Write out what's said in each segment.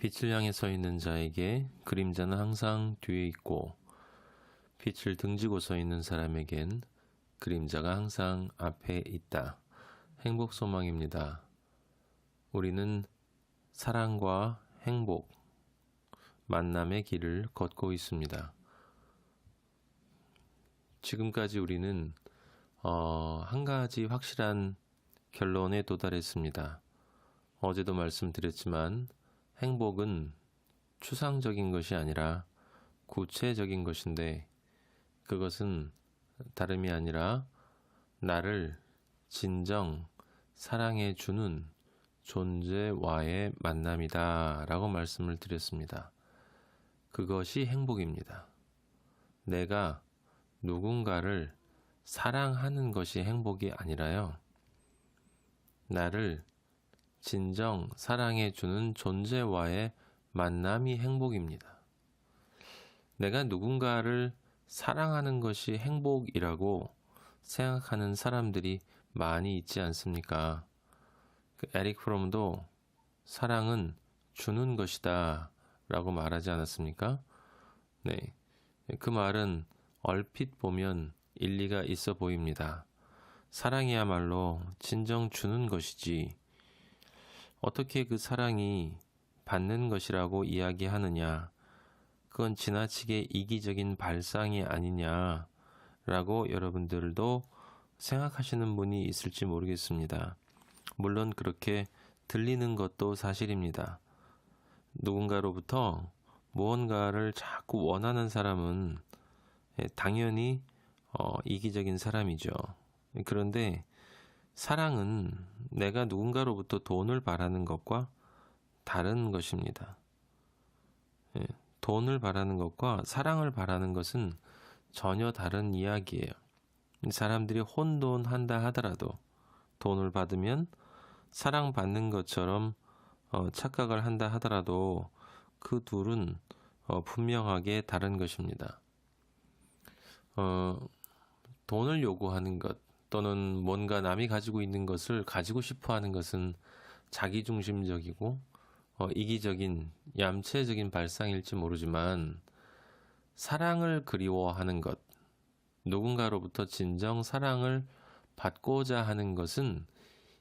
빛을 향해 서 있는 자에게 그림자는 항상 뒤에 있고 빛을 등지고 서 있는 사람에겐 그림자가 항상 앞에 있다. 행복 소망입니다. 우리는 사랑과 행복, 만남의 길을 걷고 있습니다. 지금까지 우리는 어, 한 가지 확실한 결론에 도달했습니다. 어제도 말씀드렸지만 행복은 추상적인 것이 아니라 구체적인 것인데 그것은 다름이 아니라 나를 진정 사랑해 주는 존재와의 만남이다 라고 말씀을 드렸습니다. 그것이 행복입니다. 내가 누군가를 사랑하는 것이 행복이 아니라요. 나를 진정 사랑해 주는 존재와의 만남이 행복입니다. 내가 누군가를 사랑하는 것이 행복이라고 생각하는 사람들이 많이 있지 않습니까? 그 에릭 프롬도 사랑은 주는 것이다 라고 말하지 않았습니까? 네. 그 말은 얼핏 보면 일리가 있어 보입니다. 사랑이야말로 진정 주는 것이지. 어떻게 그 사랑이 받는 것이라고 이야기하느냐. 그건 지나치게 이기적인 발상이 아니냐라고 여러분들도 생각하시는 분이 있을지 모르겠습니다. 물론 그렇게 들리는 것도 사실입니다. 누군가로부터 무언가를 자꾸 원하는 사람은 당연히 어, 이기적인 사람이죠. 그런데 사랑은 내가 누군가로부터 돈을 바라는 것과 다른 것입니다. 예, 돈을 바라는 것과 사랑을 바라는 것은 전혀 다른 이야기예요. 사람들이 혼돈한다 하더라도 돈을 받으면 사랑받는 것처럼 어, 착각을 한다 하더라도 그 둘은 어, 분명하게 다른 것입니다. 어, 돈을 요구하는 것 또는 뭔가 남이 가지고 있는 것을 가지고 싶어 하는 것은 자기중심적이고 어, 이기적인 얌체적인 발상일지 모르지만 사랑을 그리워하는 것 누군가로부터 진정 사랑을 받고자 하는 것은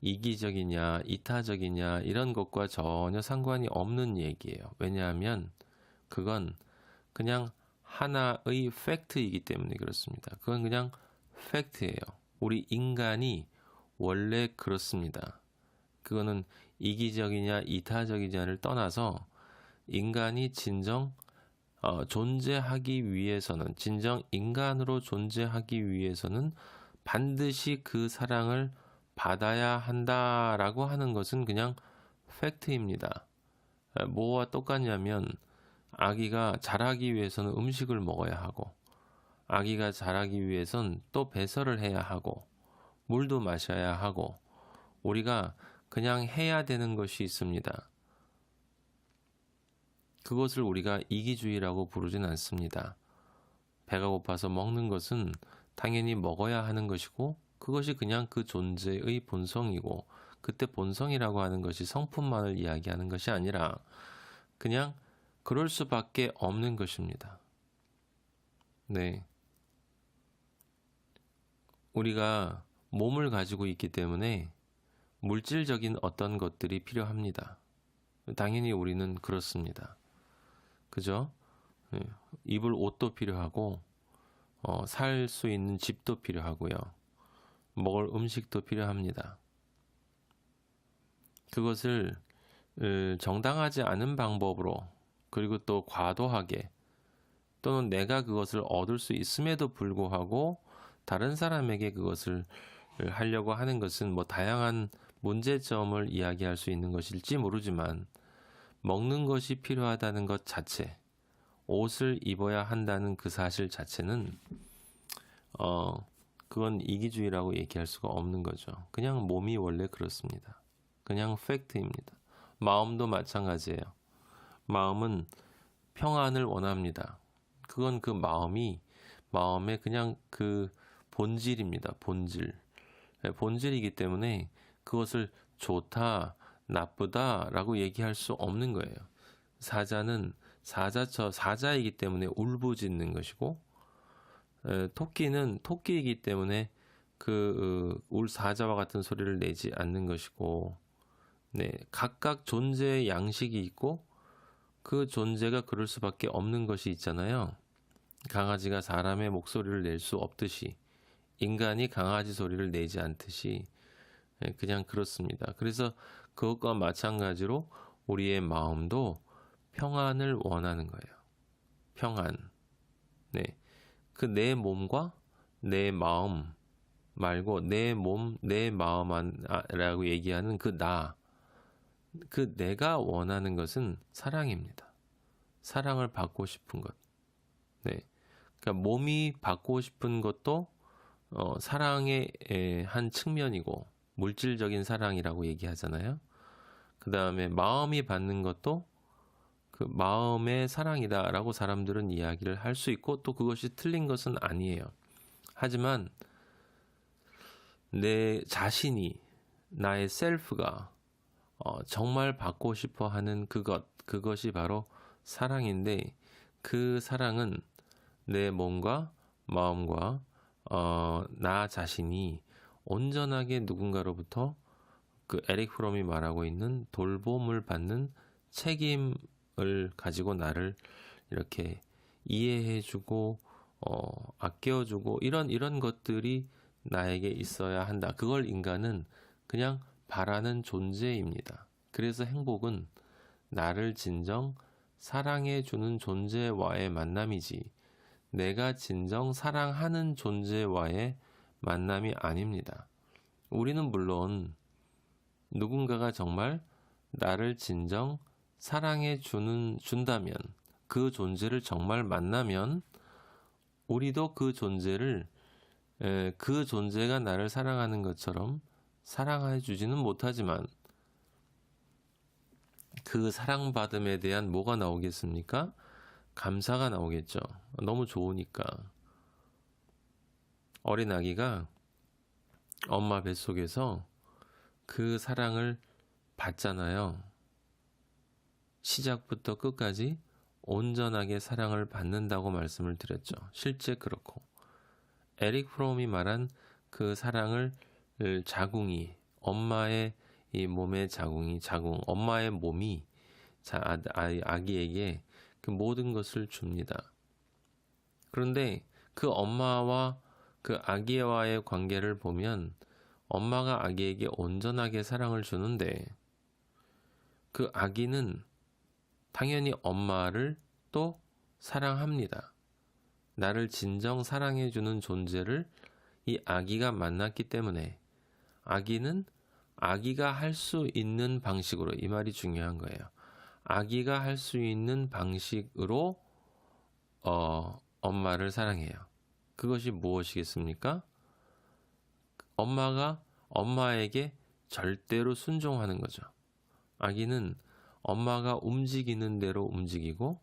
이기적이냐 이타적이냐 이런 것과 전혀 상관이 없는 얘기예요. 왜냐하면 그건 그냥 하나의 팩트이기 때문에 그렇습니다. 그건 그냥 팩트예요. 우리 인간이 원래 그렇습니다. 그거는 이기적이냐 이타적이냐를 떠나서 인간이 진정 어, 존재하기 위해서는 진정 인간으로 존재하기 위해서는 반드시 그 사랑을 받아야 한다라고 하는 것은 그냥 팩트입니다. 뭐와 똑같냐면 아기가 자라기 위해서는 음식을 먹어야 하고 아기가 자라기 위해선 또 배설을 해야 하고 물도 마셔야 하고 우리가 그냥 해야 되는 것이 있습니다. 그것을 우리가 이기주의라고 부르진 않습니다. 배가 고파서 먹는 것은 당연히 먹어야 하는 것이고 그것이 그냥 그 존재의 본성이고 그때 본성이라고 하는 것이 성품만을 이야기하는 것이 아니라 그냥 그럴 수밖에 없는 것입니다. 네. 우리가 몸을 가지고 있기 때문에 물질적인 어떤 것들이 필요합니다. 당연히 우리는 그렇습니다. 그죠? 네. 입을 옷도 필요하고, 어, 살 수 있는 집도 필요하고요. 먹을 음식도 필요합니다. 그것을 정당하지 않은 방법으로 그리고 또 과도하게 또는 내가 그것을 얻을 수 있음에도 불구하고 다른 사람에게 그것을 하려고 하는 것은 뭐 다양한 문제점을 이야기할 수 있는 것일지 모르지만 먹는 것이 필요하다는 것 자체, 옷을 입어야 한다는 그 사실 자체는 어 그건 이기주의라고 얘기할 수가 없는 거죠. 그냥 몸이 원래 그렇습니다. 그냥 팩트입니다. 마음도 마찬가지예요. 마음은 평안을 원합니다. 그건 그 마음이 마음의 그냥 그 본질입니다. 본질. 네, 본질이기 때문에 그것을 좋다, 나쁘다 라고 얘기할 수 없는 거예요. 사자는 사자처 사자이기 때문에 울부짖는 것이고 에, 토끼는 토끼이기 때문에 그 울 사자와 같은 소리를 내지 않는 것이고 네, 각각 존재의 양식이 있고 그 존재가 그럴 수밖에 없는 것이 있잖아요. 강아지가 사람의 목소리를 낼 수 없듯이 인간이 강아지 소리를 내지 않듯이 예, 그냥 그렇습니다. 그래서 그것과 마찬가지로 우리의 마음도 평안을 원하는 거예요. 평안. 네. 그 내 몸과 내 마음 말고 내 몸, 내 마음이라고 얘기하는 그 나. 그 내가 원하는 것은 사랑입니다. 사랑을 받고 싶은 것. 네. 그러니까 몸이 받고 싶은 것도 어, 사랑의 에, 한 측면이고 물질적인 사랑이라고 얘기하잖아요. 그 다음에 마음이 받는 것도 그 마음의 사랑이다라고 사람들은 이야기를 할 수 있고 또 그것이 틀린 것은 아니에요. 하지만 내 자신이 나의 셀프가 어, 정말 받고 싶어 하는 그것 그것이 바로 사랑인데 그 사랑은 내 몸과 마음과 어, 나 자신이 온전하게 누군가로부터 그 에릭 프롬이 말하고 있는 돌봄을 받는 책임을 가지고 나를 이렇게 이해해주고 어, 아껴주고 이런 이런 것들이 나에게 있어야 한다. 그걸 인간은 그냥 바라는 존재입니다. 그래서 행복은 나를 진정 사랑해주는 존재와의 만남이지, 내가 진정 사랑하는 존재와의 만남이 아닙니다. 우리는 물론 누군가가 정말 나를 진정 사랑해 주는 준다면 그 존재를 정말 만나면 우리도 그 존재를 에, 그 존재가 나를 사랑하는 것처럼 사랑해 주지는 못하지만 그 사랑받음에 대한 뭐가 나오겠습니까? 감사가 나오겠죠. 너무 좋으니까. 어린 아기가 엄마 뱃속에서 그 사랑을 받잖아요. 시작부터 끝까지 온전하게 사랑을 받는다고 말씀을 드렸죠. 실제 그렇고. 에릭 프롬이 말한 그 사랑을 자궁이, 엄마의 이 몸의 자궁이, 자궁, 엄마의 몸이 자, 아, 아기에게 그 모든 것을 줍니다. 그런데 그 엄마와 그 아기와의 관계를 보면 엄마가 아기에게 온전하게 사랑을 주는데 그 아기는 당연히 엄마를 또 사랑합니다. 나를 진정 사랑해주는 존재를 이 아기가 만났기 때문에 아기는 아기가 할 수 있는 방식으로 이 말이 중요한 거예요. 아기가 할 수 있는 방식으로 어, 엄마를 사랑해요. 그것이 무엇이겠습니까? 엄마가 엄마에게 절대로 순종하는 거죠. 아기는 엄마가 움직이는 대로 움직이고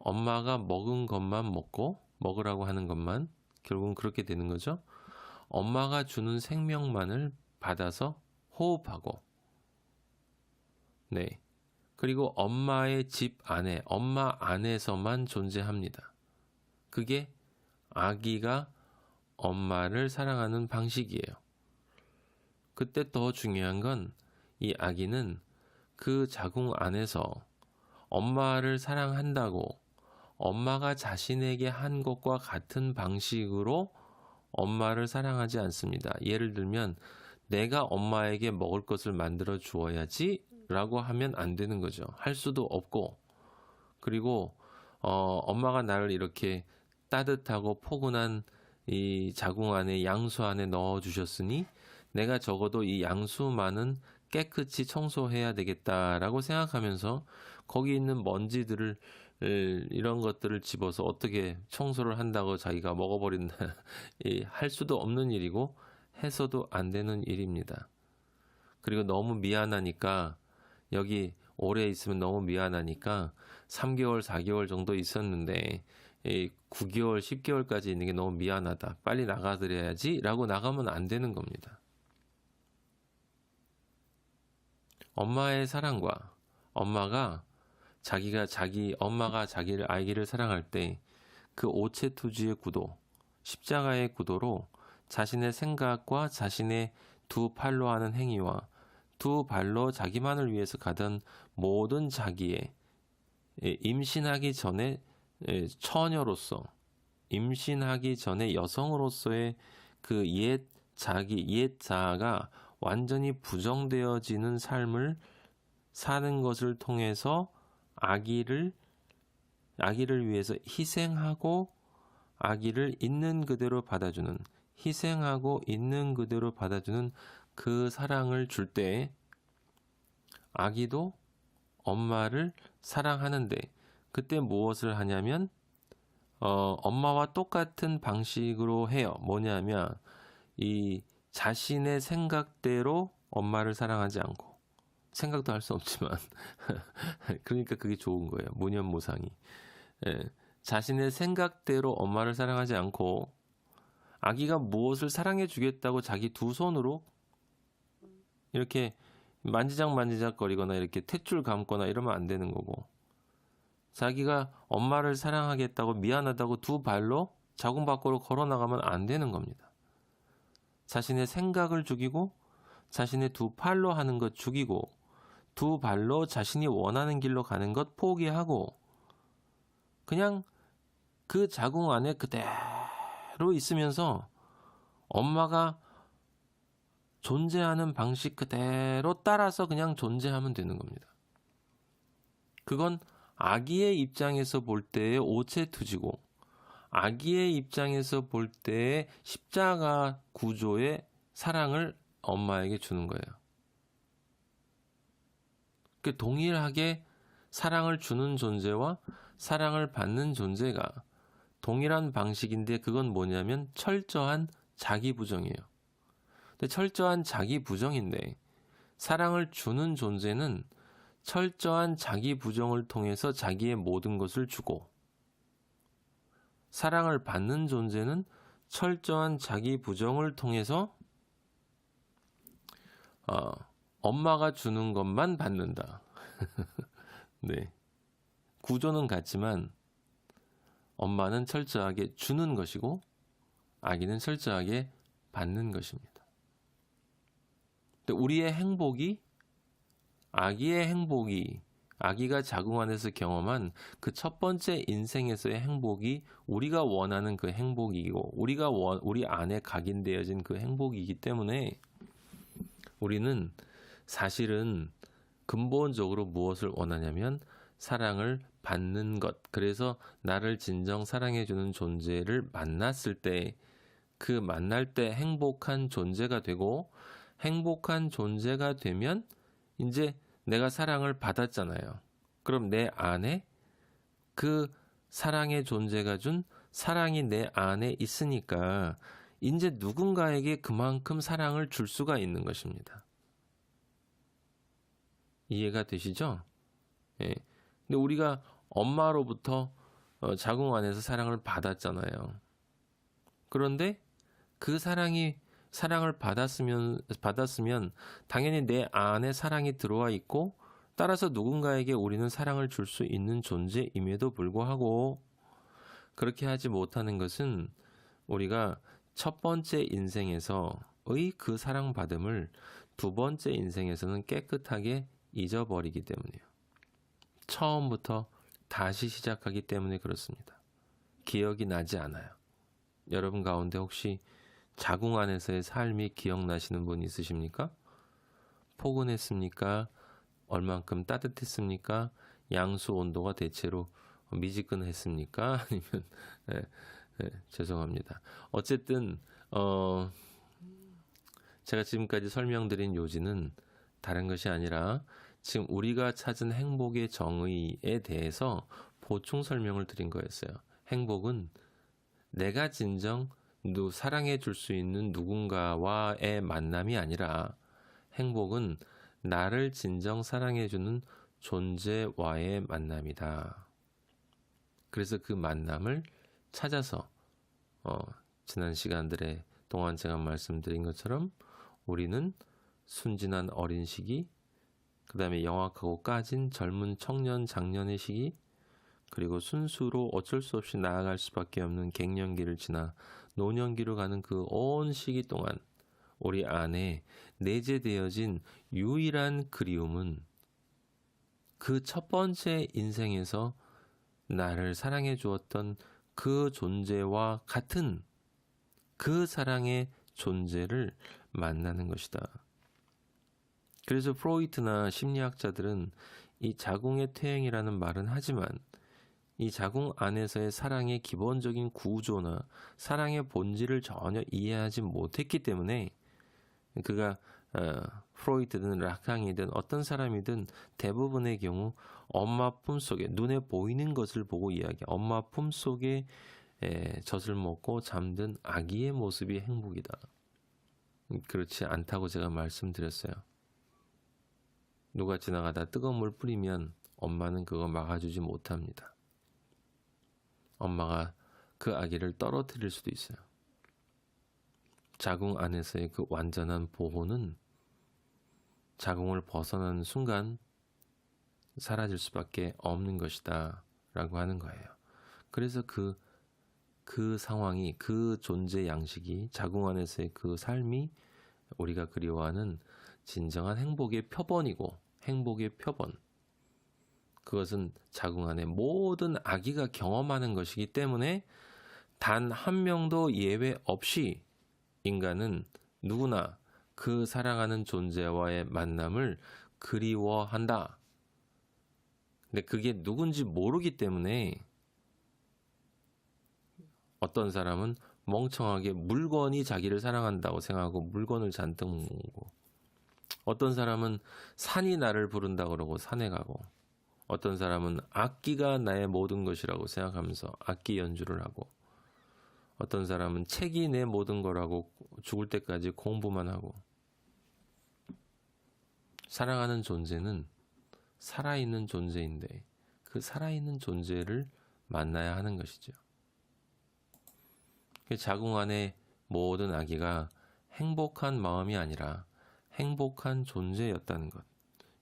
엄마가 먹은 것만 먹고 먹으라고 하는 것만 결국은 그렇게 되는 거죠. 엄마가 주는 생명만을 받아서 호흡하고 네. 그리고 엄마의 집 안에 엄마 안에서만 존재합니다. 그게 아기가 엄마를 사랑하는 방식이에요. 그때 더 중요한 건 이 아기는 그 자궁 안에서 엄마를 사랑한다고 엄마가 자신에게 한 것과 같은 방식으로 엄마를 사랑하지 않습니다. 예를 들면 내가 엄마에게 먹을 것을 만들어 주어야지 라고 하면 안 되는 거죠. 할 수도 없고 그리고 어, 엄마가 나를 이렇게 따뜻하고 포근한 이 자궁 안에 양수 안에 넣어 주셨으니 내가 적어도 이 양수만은 깨끗이 청소해야 되겠다라고 생각하면서 거기 있는 먼지들을 이런 것들을 집어서 어떻게 청소를 한다고 자기가 먹어버린다 할 수도 없는 일이고 해서도 안 되는 일입니다. 그리고 너무 미안하니까 여기 오래 있으면 너무 미안하니까 3개월, 4개월 정도 있었는데 9개월, 10개월까지 있는 게 너무 미안하다. 빨리 나가드려야지 라고 나가면 안 되는 겁니다. 엄마의 사랑과 엄마가 자기가 자기 엄마가 자기를 아기를 사랑할 때 그 오체투지의 구도, 십자가의 구도로 자신의 생각과 자신의 두 팔로 하는 행위와 두 발로 자기만을 위해서 가던 모든 자기의 예, 임신하기 전에 예, 처녀로서 임신하기 전에 여성으로서의 그 옛 자기 옛 자아가 완전히 부정되어지는 삶을 사는 것을 통해서 아기를 아기를 위해서 희생하고 아기를 있는 그대로 받아주는 희생하고 있는 그대로 받아주는 그 사랑을 줄 때 아기도 엄마를 사랑하는데 그때 무엇을 하냐면 어, 엄마와 똑같은 방식으로 해요. 뭐냐면 이 자신의 생각대로 엄마를 사랑하지 않고 생각도 할 수 없지만 그러니까 그게 좋은 거예요. 무념무상이 예, 자신의 생각대로 엄마를 사랑하지 않고 아기가 무엇을 사랑해 주겠다고 자기 두 손으로 이렇게 만지작 만지작 거리거나 이렇게 탯줄 감거나 이러면 안 되는 거고 자기가 엄마를 사랑하겠다고 미안하다고 두 발로 자궁 밖으로 걸어 나가면 안 되는 겁니다. 자신의 생각을 죽이고 자신의 두 팔로 하는 것 죽이고 두 발로 자신이 원하는 길로 가는 것 포기하고 그냥 그 자궁 안에 그대로 있으면서 엄마가 존재하는 방식 그대로 따라서 그냥 존재하면 되는 겁니다. 그건 아기의 입장에서 볼 때의 오체투지고 아기의 입장에서 볼 때의 십자가 구조의 사랑을 엄마에게 주는 거예요. 그 동일하게 사랑을 주는 존재와 사랑을 받는 존재가 동일한 방식인데 그건 뭐냐면 철저한 자기 부정이에요. 근데 철저한 자기 부정인데 사랑을 주는 존재는 철저한 자기 부정을 통해서 자기의 모든 것을 주고 사랑을 받는 존재는 철저한 자기 부정을 통해서 어, 엄마가 주는 것만 받는다. 네. 구조는 같지만 엄마는 철저하게 주는 것이고 아기는 철저하게 받는 것입니다. 우리의 행복이 아기의 행복이 아기가 자궁 안에서 경험한 그 첫 번째 인생에서의 행복이 우리가 원하는 그 행복이고 우리가 원, 우리 안에 각인되어진 그 행복이기 때문에 우리는 사실은 근본적으로 무엇을 원하냐면 사랑을 받는 것. 그래서 나를 진정 사랑해 주는 존재를 만났을 때 그 만날 때 행복한 존재가 되고 행복한 존재가 되면 이제 내가 사랑을 받았잖아요. 그럼 내 안에 그 사랑의 존재가 준 사랑이 내 안에 있으니까 이제 누군가에게 그만큼 사랑을 줄 수가 있는 것입니다. 이해가 되시죠? 예. 근데 우리가 엄마로부터 어, 자궁 안에서 사랑을 받았잖아요. 그런데 그 사랑이 사랑을 받았으면 받았으면 당연히 내 안에 사랑이 들어와 있고 따라서 누군가에게 우리는 사랑을 줄 수 있는 존재임에도 불구하고 그렇게 하지 못하는 것은 우리가 첫 번째 인생에서의 그 사랑받음을 두 번째 인생에서는 깨끗하게 잊어버리기 때문이에요. 처음부터 다시 시작하기 때문에 그렇습니다. 기억이 나지 않아요. 여러분 가운데 혹시 자궁 안에서의 삶이 기억나시는 분 있으십니까? 포근했습니까? 얼만큼 따뜻했습니까? 양수 온도가 대체로 미지근했습니까? 아니면 네, 네, 죄송합니다. 어쨌든 어 제가 지금까지 설명드린 요지는 다른 것이 아니라 지금 우리가 찾은 행복의 정의에 대해서 보충 설명을 드린 거였어요. 행복은 내가 진정 누 사랑해 줄 수 있는 누군가와의 만남이 아니라 행복은 나를 진정 사랑해 주는 존재와의 만남이다. 그래서 그 만남을 찾아서 어, 지난 시간들에 동안 제가 말씀드린 것처럼 우리는 순진한 어린 시기 그 다음에 영악하고 까진 젊은 청년 장년의 시기, 그리고 순수로 어쩔 수 없이 나아갈 수밖에 없는 갱년기를 지나 노년기로 가는 그 온 시기 동안 우리 안에 내재되어진 유일한 그리움은 그 첫 번째 인생에서 나를 사랑해 주었던 그 존재와 같은 그 사랑의 존재를 만나는 것이다. 그래서 프로이트나 심리학자들은 이 자궁의 퇴행이라는 말은 하지만 이 자궁 안에서의 사랑의 기본적인 구조나 사랑의 본질을 전혀 이해하지 못했기 때문에 그가 어, 프로이트든 라캉이든 어떤 사람이든 대부분의 경우 엄마 품 속에 눈에 보이는 것을 보고 이야기. 엄마 품 속에 에, 젖을 먹고 잠든 아기의 모습이 행복이다. 그렇지 않다고 제가 말씀드렸어요. 누가 지나가다 뜨거운 물 뿌리면 엄마는 그거 막아주지 못합니다. 엄마가 그 아기를 떨어뜨릴 수도 있어요. 자궁 안에서의 그 완전한 보호는 자궁을 벗어나는 순간 사라질 수밖에 없는 것이다. 라고 하는 거예요. 그래서 그, 그 상황이, 그 존재 양식이, 자궁 안에서의 그 삶이 우리가 그리워하는 진정한 행복의 표본이고, 행복의 표본. 그것은 자궁 안에 모든 아기가 경험하는 것이기 때문에 단 한 명도 예외 없이 인간은 누구나 그 사랑하는 존재와의 만남을 그리워한다. 근데 그게 누군지 모르기 때문에 어떤 사람은 멍청하게 물건이 자기를 사랑한다고 생각하고 물건을 잔뜩 모으고 어떤 사람은 산이 나를 부른다 그러고 산에 가고 어떤 사람은 악기가 나의 모든 것이라고 생각하면서 악기 연주를 하고 어떤 사람은 책이 내 모든 거라고 죽을 때까지 공부만 하고 사랑하는 존재는 살아있는 존재인데 그 살아있는 존재를 만나야 하는 것이죠. 그 자궁 안에 모든 아기가 행복한 마음이 아니라 행복한 존재였다는 것.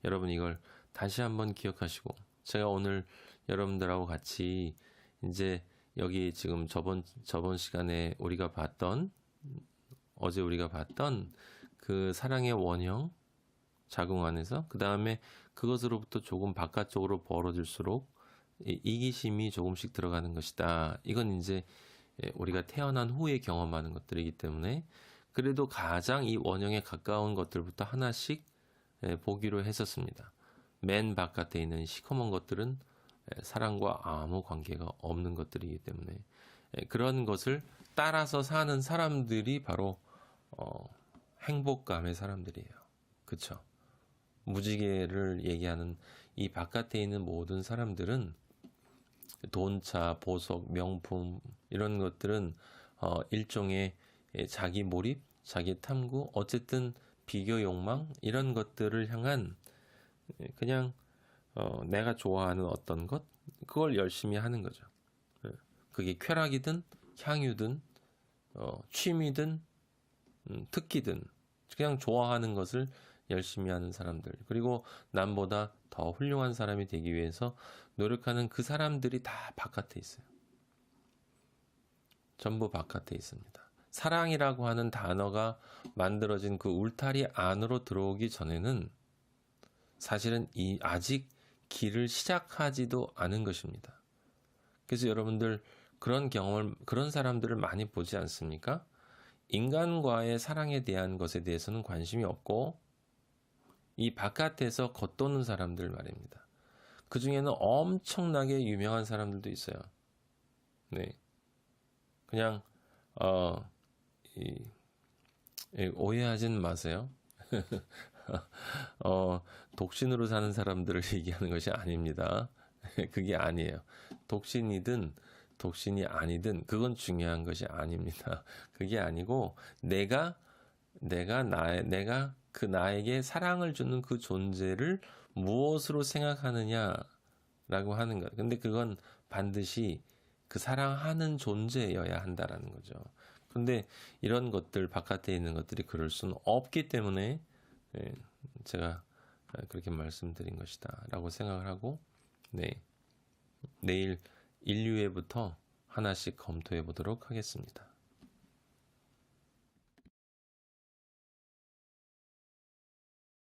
여러분 이걸 다시 한번 기억하시고 제가 오늘 여러분들하고 같이 이제 여기 지금 저번 저번 시간에 우리가 봤던 어제 우리가 봤던 그 사랑의 원형 자궁 안에서 그 다음에 그것으로부터 조금 바깥쪽으로 벌어질수록 이기심이 조금씩 들어가는 것이다. 이건 이제 우리가 태어난 후에 경험하는 것들이기 때문에 그래도 가장 이 원형에 가까운 것들부터 하나씩 보기로 했었습니다. 맨 바깥에 있는 시커먼 것들은 사랑과 아무 관계가 없는 것들이기 때문에 그런 것을 따라서 사는 사람들이 바로 어, 행복감의 사람들이에요. 그쵸? 무지개를 얘기하는 이 바깥에 있는 모든 사람들은 돈차, 보석, 명품 이런 것들은 어, 일종의 자기 몰입, 자기 탐구, 어쨌든 비교 욕망 이런 것들을 향한 그냥 어, 내가 좋아하는 어떤 것 그걸 열심히 하는 거죠. 예. 그게 쾌락이든 향유든 어, 취미든 음, 특기든 그냥 좋아하는 것을 열심히 하는 사람들 그리고 남보다 더 훌륭한 사람이 되기 위해서 노력하는 그 사람들이 다 바깥에 있어요. 전부 바깥에 있습니다. 사랑이라고 하는 단어가 만들어진 그 울타리 안으로 들어오기 전에는 사실은 이 아직 길을 시작하지도 않은 것입니다. 그래서 여러분들 그런 경험을 그런 사람들을 많이 보지 않습니까? 인간과의 사랑에 대한 것에 대해서는 관심이 없고 이 바깥에서 겉도는 사람들 말입니다. 그 중에는 엄청나게 유명한 사람들도 있어요. 네. 그냥, 어, 이, 오해하진 마세요. 어, 독신으로 사는 사람들을 얘기하는 것이 아닙니다. 그게 아니에요. 독신이든 독신이 아니든 그건 중요한 것이 아닙니다. 그게 아니고 내가 내가 나의 내가 그 나에게 사랑을 주는 그 존재를 무엇으로 생각하느냐라고 하는 것. 근데 그건 반드시 그 사랑하는 존재여야 한다라는 거죠. 근데 이런 것들 바깥에 있는 것들이 그럴 수는 없기 때문에 예, 제가 아, 그렇게 말씀드린 것이다 라고 생각을 하고 네 내일 인류애부터 하나씩 검토해 보도록 하겠습니다.